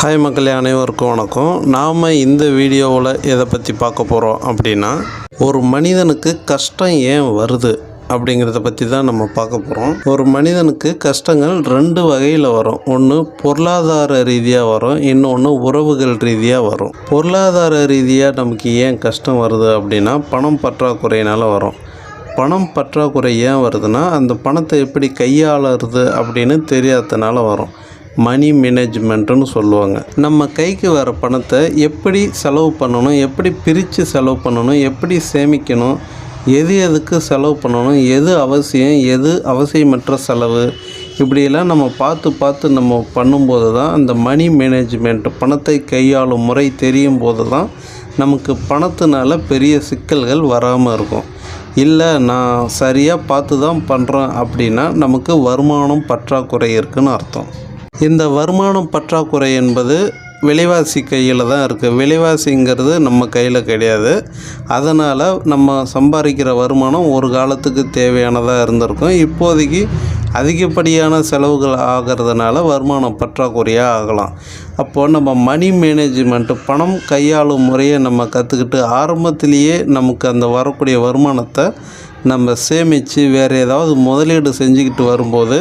Hi மக்களே அனைவருக்கும் வணக்கம். நாம் இந்த வீடியோவில் எதை பற்றி பார்க்க போகிறோம் அப்படின்னா ஒரு மனிதனுக்கு கஷ்டம் ஏன் வருது அப்படிங்கிறத பற்றி தான் நம்ம பார்க்க போகிறோம் ஒரு மனிதனுக்கு கஷ்டங்கள் ரெண்டு வகையில் வரும். ஒன்று பொருளாதார ரீதியாக வரும் இன்னொன்று உறவுகள் ரீதியாக வரும். பொருளாதார ரீதியாக நமக்கு ஏன் கஷ்டம் வருது அப்படின்னா பணம் பற்றாக்குறையினால் வரும். பணம் பற்றாக்குறை ஏன் வருதுன்னா அந்த பணத்தை எப்படி கையாளுறது அப்படின்னு தெரியாததுனால வரும். மணி மேனேஜ்மெண்ட்டுன்னு சொல்லுவாங்க. நம்ம கைக்கு வர பணத்தை எப்படி செலவு பண்ணணும் எப்படி பிரித்து செலவு பண்ணணும் எப்படி சேமிக்கணும் எது எதுக்கு செலவு பண்ணணும் எது அவசியம் எது அவசியமற்ற செலவு இப்படியெல்லாம் நம்ம பார்த்து பார்த்து நம்ம பண்ணும்போது தான் அந்த மணி மேனேஜ்மெண்ட் பணத்தை கையாளும் முறை தெரியும் போது தான் நமக்கு பணத்தினால பெரிய சிக்கல்கள் வராமல் இருக்கும். இல்லை நான் சரியாக பார்த்து தான் பண்ணுறேன் அப்படின்னா நமக்கு வருமானம் பற்றாக்குறை இருக்குன்னு அர்த்தம். இந்த வருமானம் பற்றாக்குறை என்பது விலைவாசி கையில் தான் இருக்குது விலைவாசிங்கிறது நம்ம கையில் கிடையாது. அதனால் நம்ம சம்பாதிக்கிற வருமானம் ஒரு காலத்துக்கு தேவையானதாக இருந்திருக்கும். இப்போதைக்கு அதிகப்படியான செலவுகள் ஆகிறதுனால வருமானம் பற்றாக்குறையாக ஆகலாம். அப்போது நம்ம மணி மேனேஜ்மெண்ட்டு பணம் கையாளும் முறையை நம்ம கற்றுக்கிட்டு ஆரம்பத்திலேயே நமக்கு அந்த வரக்கூடிய வருமானத்தை நம்ம சேமித்து வேறு ஏதாவது முதலீடு செஞ்சுக்கிட்டு வரும்போது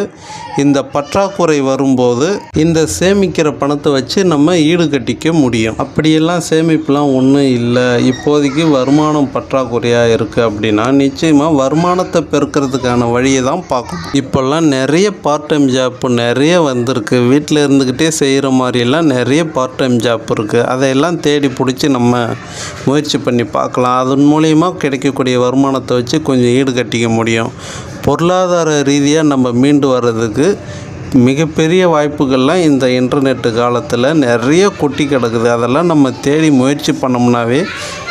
இந்த பற்றாக்குறை வரும்போது இந்த சேமிக்கிற பணத்தை வச்சு நம்ம ஈடு கட்டிக்க முடியும். அப்படியெல்லாம் சேமிப்புலாம் ஒன்றும் இல்லை. இப்போதைக்கு வருமானம் பற்றாக்குறையாக இருக்குது அப்படின்னா நிச்சயமாக வருமானத்தை பெருக்கிறதுக்கான வழியை தான் பார்க்கணும். இப்போல்லாம் நிறைய பார்ட் டைம் ஜாப் நிறைய வந்திருக்கு. வீட்டில் இருந்துக்கிட்டே செய்கிற மாதிரியெல்லாம் நிறைய பார்ட் டைம் ஜாப் இருக்குது அதையெல்லாம் தேடி பிடிச்சி நம்ம முயற்சி பண்ணி பார்க்கலாம். அதன் மூலயமா கிடைக்கக்கூடிய வருமானத்தை வச்சு கொஞ்சம் ஈடு கட்டிக்க முடியும். பொருளாதார ரீதியாக நம்ம மீண்டு வர்றதுக்கு மிகப்பெரிய வாய்ப்புகள்லாம் இந்த இன்டர்நெட்டு காலத்தில் நிறைய கொட்டி கிடக்குது. அதெல்லாம் நம்ம தேடி முயற்சி பண்ணோம்னாவே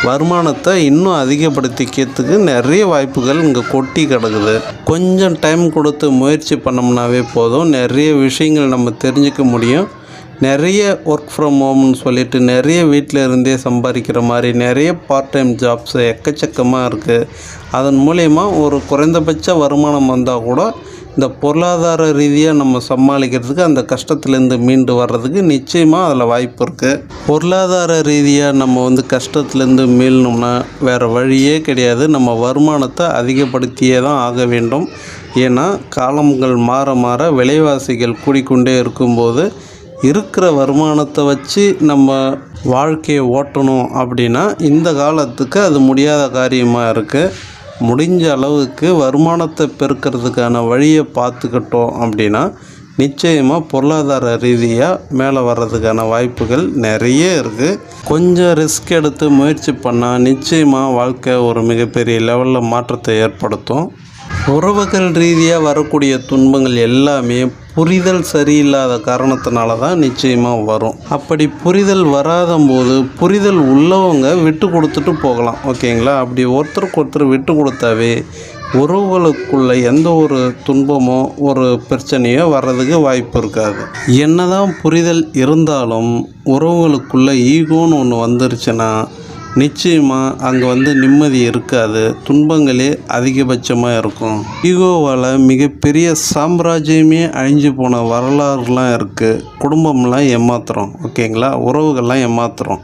வருமானத்தை இன்னும் அதிகப்படுத்திக்கிறதுக்கு நிறைய வாய்ப்புகள் இங்கே கொட்டி கிடக்குது. கொஞ்சம் டைம் கொடுத்து முயற்சி பண்ணோம்னாவே போதும். நிறைய விஷயங்கள் நம்ம தெரிஞ்சுக்க முடியும். நிறைய ஒர்க் ஃப்ரம் ஹோம்னு சொல்லிட்டு நிறைய வீட்டில் இருந்தே சம்பாதிக்கிற மாதிரி நிறைய பார்ட் டைம் ஜாப்ஸ் எக்கச்சக்கமாக இருக்குது அதன் மூலயமா ஒரு குறைந்தபட்ச வருமானம் வந்தால் கூட இந்த பொருளாதார ரீதியாக நம்ம சமாளிக்கிறதுக்கு அந்த கஷ்டத்துலேருந்து மீண்டு வர்றதுக்கு நிச்சயமாக அதில் வாய்ப்பு இருக்குது பொருளாதார ரீதியாக நம்ம வந்து கஷ்டத்துலேருந்து மீளணும்னா வேறு வழியே கிடையாது. நம்ம வருமானத்தை அதிகப்படுத்தியே தான் ஆக வேண்டும். ஏன்னா காலங்கள் மாற மாற விலைவாசிகள் கூடிக்கொண்டே இருக்கும்போது இருக்கிற வருமானத்தை வச்சு நம்ம வாழ்க்கையை ஓட்டணும் அப்படின்னா இந்த காலத்துக்கு அது முடியாத காரியமாக இருக்குது முடிஞ்ச அளவுக்கு வருமானத்தை பெருக்கிறதுக்கான வழியை பார்த்துக்கிட்டோம் அப்படின்னா நிச்சயமாக பொருளாதார ரீதியாக மேலே வர்றதுக்கான வாய்ப்புகள் நிறைய இருக்குது கொஞ்சம் ரிஸ்க் எடுத்து முயற்சி பண்ணால் நிச்சயமாக வாழ்க்கை ஒரு மிகப்பெரிய லெவலில் மாற்றத்தை ஏற்படுத்தும். உறவுகள் ரீதியாக வரக்கூடிய துன்பங்கள் எல்லாமே புரிதல் சரியில்லாத காரணத்தினால தான் நிச்சயமாக வரும். அப்படி புரிதல் வராத போது புரிதல் உள்ளவங்க விட்டு கொடுத்துட்டு போகலாம் ஓகேங்களா? அப்படி ஒருத்தருக்கு ஒருத்தர் விட்டு கொடுத்தாவே உறவுகளுக்குள்ள எந்த ஒரு துன்பமோ ஒரு பிரச்சனையோ வர்றதுக்கு வாய்ப்பு இருக்காது. என்னதான் புரிதல் இருந்தாலும் உறவுகளுக்குள்ள ஈகோன்னு ஒன்று வந்துருச்சுன்னா நிச்சயமாக அங்கே வந்து நிம்மதி இருக்காது. துன்பங்களே அதிகபட்சமாக இருக்கும். ஈகோவால் மிகப்பெரிய சாம்ராஜ்யமே அழிஞ்சு போன வரலாறுலாம் இருக்குது குடும்பம்லாம் ஏமாத்துறோம். ஓகேங்களா? உறவுகள்லாம் ஏமாத்துறோம்.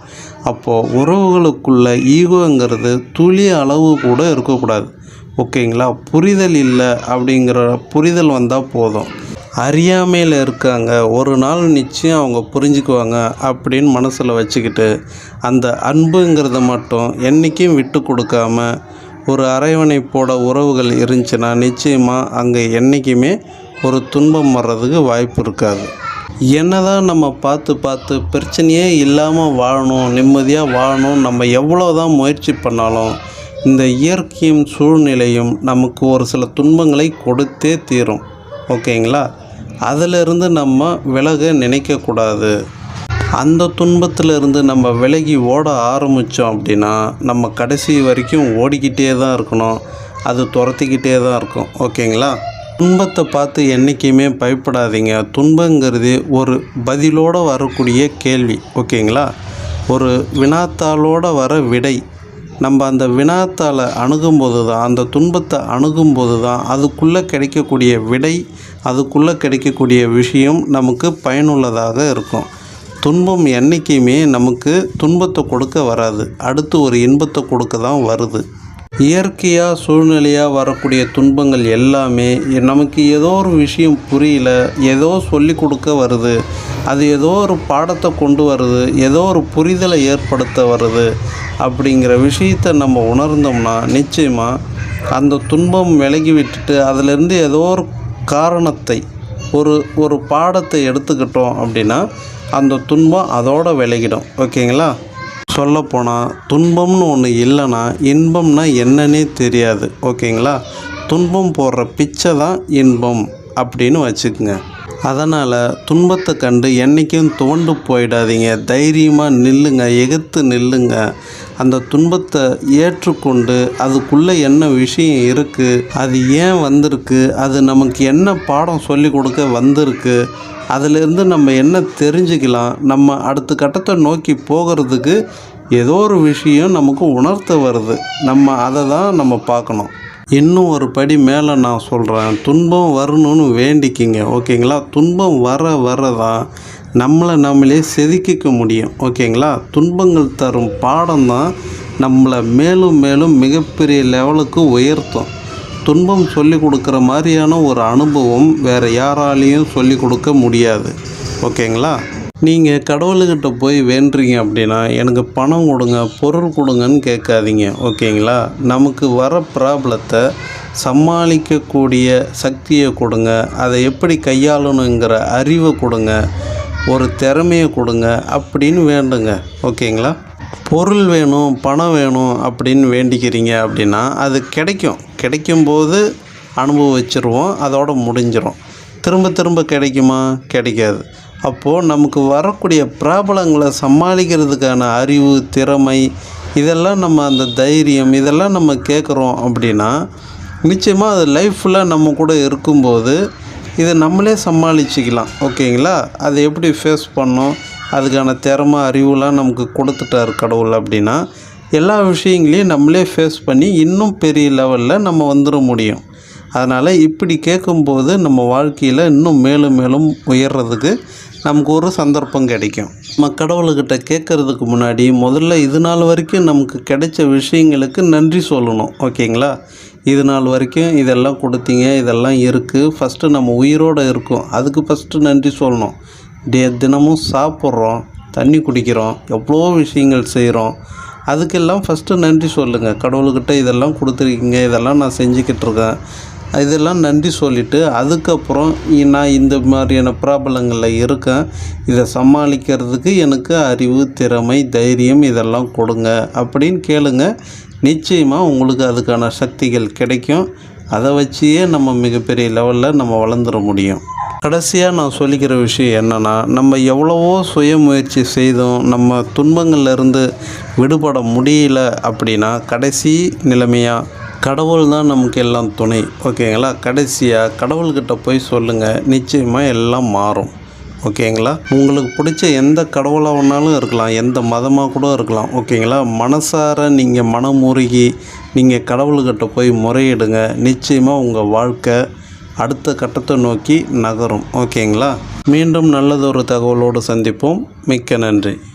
அப்போது உறவுகளுக்குள்ள ஈகோங்கிறது துளி அளவு கூட இருக்கக்கூடாது. ஓகேங்களா? புரிதல் இல்லை அப்படிங்கிற புரிதல் வந்தால் போதும். அறியாமையில் இருக்காங்க. ஒரு நாள் நிச்சயம் அவங்க புரிஞ்சுக்குவாங்க அப்படின்னு மனசில் வச்சுக்கிட்டு அந்த அன்புங்கிறத மட்டும் என்றைக்கும் விட்டு கொடுக்காம ஒரு அரவணைப்போட உறவுகள் இருந்துச்சுன்னா நிச்சயமாக அங்கே என்றைக்குமே ஒரு துன்பம் வர்றதுக்கு வாய்ப்பு இருக்காது. என்னதான் நம்ம பார்த்து பார்த்து பிரச்சனையே இல்லாமல் வாழணும் நிம்மதியாக வாழணும் நம்ம எவ்வளோ தான் முயற்சி பண்ணாலும் இந்த இயற்கையும் சூழ்நிலையும் நமக்கு ஒரு சில துன்பங்களை கொடுத்தே தீரும். ஓகேங்களா? அதிலிருந்து நம்ம விலக நினைக்கக்கூடாது. அந்த துன்பத்திலிருந்து நம்ம விலகி ஓட ஆரம்பித்தோம் அப்படின்னா நம்ம கடைசி வரைக்கும் ஓடிக்கிட்டே தான் இருக்கணும். அது துரத்திக்கிட்டே தான் இருக்கும். ஓகேங்களா? துன்பத்தை பார்த்து என்றைக்குமே பயப்படாதீங்க. துன்பங்கிறது ஒரு பதிலோடு வரக்கூடிய கேள்வி. ஓகேங்களா? ஒரு வினாத்தாளோட வர விடை. நம்ம அந்த வினாத்தால் அணுகும்போது தான் அந்த துன்பத்தை அணுகும்போது தான் அதுக்குள்ளே கிடைக்கக்கூடிய விடை அதுக்குள்ளே கிடைக்கக்கூடிய விஷயம் நமக்கு பயனுள்ளதாக இருக்கும். துன்பம் என்றைக்குமே நமக்கு துன்பத்தை கொடுக்க வராது. அடுத்து ஒரு இன்பத்தை கொடுக்க தான் வருது. இயற்கையாக சூழ்நிலையாக வரக்கூடிய துன்பங்கள் எல்லாமே நமக்கு ஏதோ ஒரு விஷயம் புரியல ஏதோ சொல்லி கொடுக்க வருது அது ஏதோ ஒரு பாடத்தை கொண்டு வருது ஏதோ ஒரு புரிதலை ஏற்படுத்த வருது அப்படிங்கிற விஷயத்தை நம்ம உணர்ந்தோம்னா நிச்சயமாக அந்த துன்பம் விலகி விட்டுட்டு அதிலிருந்து ஏதோ ஒரு காரணத்தை ஒரு ஒரு பாடத்தை எடுத்துக்கிட்டோம் அப்படின்னா அந்த துன்பம் அதோடு விலகிடும். ஓகேங்களா? சொல்லப்போனால் துன்பம்னு ஒன்று இல்லைன்னா இன்பம்னா என்னன்னே தெரியாது ஓகேங்களா? துன்பம் போடுற பிச்சை தான் இன்பம் அப்படின்னு வச்சுக்கோங்க. அதனால் துன்பத்தை கண்டு என்றைக்கும் துவண்டு போயிடாதீங்க தைரியமாக நில்லுங்க எகுத்து நில்லுங்க. அந்த துன்பத்தை ஏற்றுக்கொண்டு அதுக்குள்ளே என்ன விஷயம் இருக்குது அது ஏன் வந்திருக்கு அது நமக்கு என்ன பாடம் சொல்லி கொடுக்க வந்திருக்கு அதிலிருந்து நம்ம என்ன தெரிஞ்சுக்கலாம் நம்ம அடுத்த கட்டத்தை நோக்கி போகிறதுக்கு ஏதோ ஒரு விஷயம் நமக்கு உணர்த்த வருது. நம்ம அதை தான் நம்ம பார்க்கணும். இன்னும் ஒரு படி மேலே நான் சொல்கிறேன் துன்பம் வரணும்னு வேண்டிக்கிங்க ஓகேங்களா? துன்பம் வர வர தான் நம்மளை நம்மளே செதுக்கிக்க முடியும் ஓகேங்களா? துன்பங்கள் தரும் பாடம் தான் நம்மளை மேலும் மேலும் மிகப்பெரிய லெவலுக்கு உயர்த்தும். துன்பம் சொல்லி கொடுக்குற மாதிரியான ஒரு அனுபவம் வேறு யாராலையும் சொல்லி கொடுக்க முடியாது. ஓகேங்களா? நீங்கள் கடவுள்கிட்ட போய் வேண்டுறீங்க அப்படின்னா எனக்கு பணம் கொடுங்க பொருள் கொடுங்கன்னு கேட்காதீங்க. ஓகேங்களா? நமக்கு வர ப்ராப்ளத்தை சமாளிக்கக்கூடிய சக்தியை கொடுங்க. அதை எப்படி கையாளணுங்கிற அறிவை கொடுங்க. ஒரு திறமையை கொடுங்க அப்படின்னு வேண்டுங்க. ஓகேங்களா? பொருள் வேணும் பணம் வேணும் அப்படின்னு வேண்டிக்கிறீங்க அப்படின்னா அது கிடைக்கும். கிடைக்கும்போது அனுபவிச்சிருவோம் அதோடு முடிஞ்சிடும் திரும்ப திரும்ப கிடைக்குமா? கிடைக்காது. அப்போது நமக்கு வரக்கூடிய ப்ராப்ளங்களை சமாளிக்கிறதுக்கான அறிவு திறமை இதெல்லாம் நம்ம அந்த தைரியம் இதெல்லாம் நம்ம கேட்குறோம் அப்படின்னா நிச்சயமாக அது லைஃப்பில் நம்ம கூட இருக்கும்போது இதை நம்மளே சமாளிச்சிக்கலாம். ஓகேங்களா? அதை எப்படி ஃபேஸ் பண்ணோம்? அதுக்கான திறமை அறிவுலாம் நமக்கு கொடுத்துட்டாரு கடவுள் அப்படின்னா எல்லா விஷயங்களையும் நம்மளே ஃபேஸ் பண்ணி இன்னும் பெரிய லெவலில் நம்ம வந்துட முடியும். அதனால் இப்படி கேட்கும்போது நம்ம வாழ்க்கையில் இன்னும் மேலும் மேலும் உயர்றதுக்கு நமக்கு ஒரு சந்தர்ப்பம் கிடைக்கும். நம்ம கடவுள்கிட்ட கேட்குறதுக்கு முன்னாடி முதல்ல இது நாள் வரைக்கும் நமக்கு கிடைச்ச விஷயங்களுக்கு நன்றி சொல்லணும் ஓகேங்களா? இது நாள் வரைக்கும் இதெல்லாம் கொடுத்தீங்க இதெல்லாம் இருக்குது ஃபஸ்ட்டு நம்ம உயிரோடு இருக்கோம். அதுக்கு ஃபஸ்ட்டு நன்றி சொல்லணும். டே தினமும் சாப்பிட்றோம் தண்ணி குடிக்கிறோம் எவ்வளோ விஷயங்கள் செய்கிறோம். அதுக்கெல்லாம் ஃபஸ்ட்டு நன்றி சொல்லுங்கள் கடவுள்கிட்ட இதெல்லாம் கொடுத்துருக்கீங்க. இதெல்லாம் நான் செஞ்சுக்கிட்டு இருக்கேன். இதெல்லாம் நன்றி சொல்லிவிட்டு அதுக்கப்புறம் நான் இந்த மாதிரியான ப்ராப்ளங்களில் இருக்கேன். இதை சமாளிக்கிறதுக்கு எனக்கு அறிவு திறமை தைரியம் இதெல்லாம் கொடுங்க அப்படின்னு கேளுங்க. நிச்சயமாக உங்களுக்கு அதுக்கான சக்திகள் கிடைக்கும். அதை வச்சியே நம்ம மிகப்பெரிய லெவலில் நம்ம வளர்ந்துட முடியும். கடைசியாக நான் சொல்லிக்கிற விஷயம் என்னென்னா நம்ம எவ்வளவோ சுய முயற்சி செய்தும் நம்ம துன்பங்கள்லேருந்து விடுபட முடியல அப்படின்னா கடைசி நிலைமையாக கடவுள் தான் நமக்கு எல்லாம் துணை. ஓகேங்களா? கடைசியாக கடவுள்கிட்ட போய் சொல்லுங்கள் நிச்சயமாக எல்லாம் மாறும். ஓகேங்களா? உங்களுக்கு பிடிச்ச எந்த கடவுளாக வேணாலும் இருக்கலாம் எந்த மதமாக கூட இருக்கலாம். ஓகேங்களா? மனசார நீங்கள் மனமுருகி நீங்கள் கடவுள்கிட்ட போய் முறையிடுங்க. நிச்சயமாக உங்கள் வாழ்க்கை அடுத்த கட்டத்தை நோக்கி நகரும். ஓகேங்களா? மீண்டும் நல்லதொரு தகவலோடு சந்திப்போம். மிக்க நன்றி.